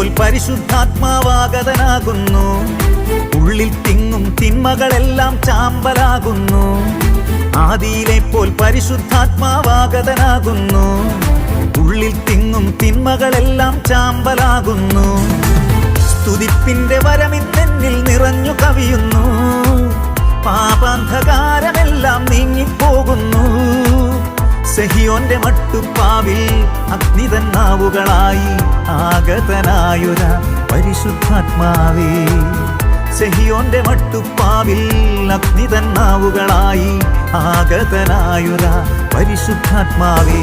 പോൽ പരിശുദ്ധാത്മാവാഗതനാകുന്നു. ഉള്ളിൽ തിങ്ങും തിന്മകളെല്ലാം ചാമ്പലാകുന്നു. ആദിയിലെ പോൽ പരിശുദ്ധാത്മാവാഗതനാകുന്നു. ഉള്ളിൽ തിങ്ങും തിന്മകളെല്ലാം ചാമ്പലാകുന്നു. സ്തുതിപ്പിന്റെ വരമിന്നെന്നിൽ നിറഞ്ഞു കവിയുന്നു. പാപാന്ധകാരമെല്ലാം നീങ്ങിപ്പോകുന്നു. സെഹിയോന്റെ മട്ടുപ്പാവിൽ അഗ്നിതന്നാവുകളായി ആഗതനായൊര പരിശുദ്ധാത്മാവേ. സെഹിയോന്റെ മട്ടുപ്പാവിൽ അഗ്നിതന്നാവുകളായി ആഗതനായൊര പരിശുദ്ധാത്മാവേ.